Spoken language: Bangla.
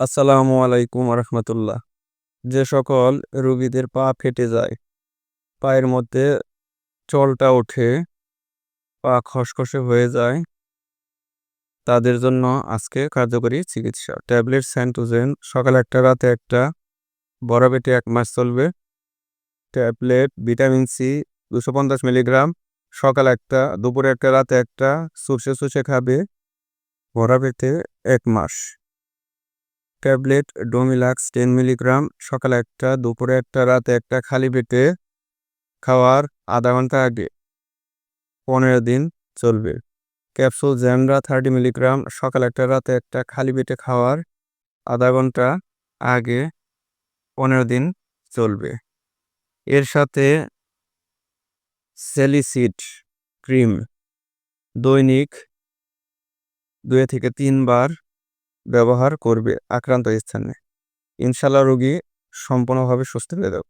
আসসালামু আলাইকুম রহমতুল্লাহ যে সকল রুগীদের পা ফেটে যায়, পায়ের মধ্যে চলটা ওঠে, পা খসখসে হয়ে যায়, তাদের জন্য আজকে কার্যকরী চিকিৎসা। ট্যাবলেট, স্যান্টোজেন, সকাল একটা, রাতে একটা, বড় পেটে এক মাস চলবে। ট্যাবলেট, ভিটামিন সি দুশো পঞ্চাশ মিলিগ্রাম, সকাল একটা, দুপুরে একটা, রাতে একটা সুসে সুসে খাবে, বড় পেটে এক মাস। ট্যাবলেট ডোমিলাক্স টেন মিলিগ্রাম সকালে একটা, দুপুরে একটা, রাতে একটা, খালি পেটে খাওয়ার আধা ঘণ্টা আগে। পনেরো দিন চলবে। ক্যাপসুল জ্যান্ড্রা থার্টি মিলিগ্রাম সকাল একটা, রাতে একটা, খালি পেটে খাওয়ার আধা ঘণ্টা আগে পনেরো দিন চলবে। এর সাথে সেলিসিড ক্রিম দৈনিক দুই থেকে তিনবার ব্যবহার করবে আক্রান্ত স্থানে। ইনশাল্লাহ রোগী সম্পূর্ণভাবে সুস্থ হয়ে যাবে।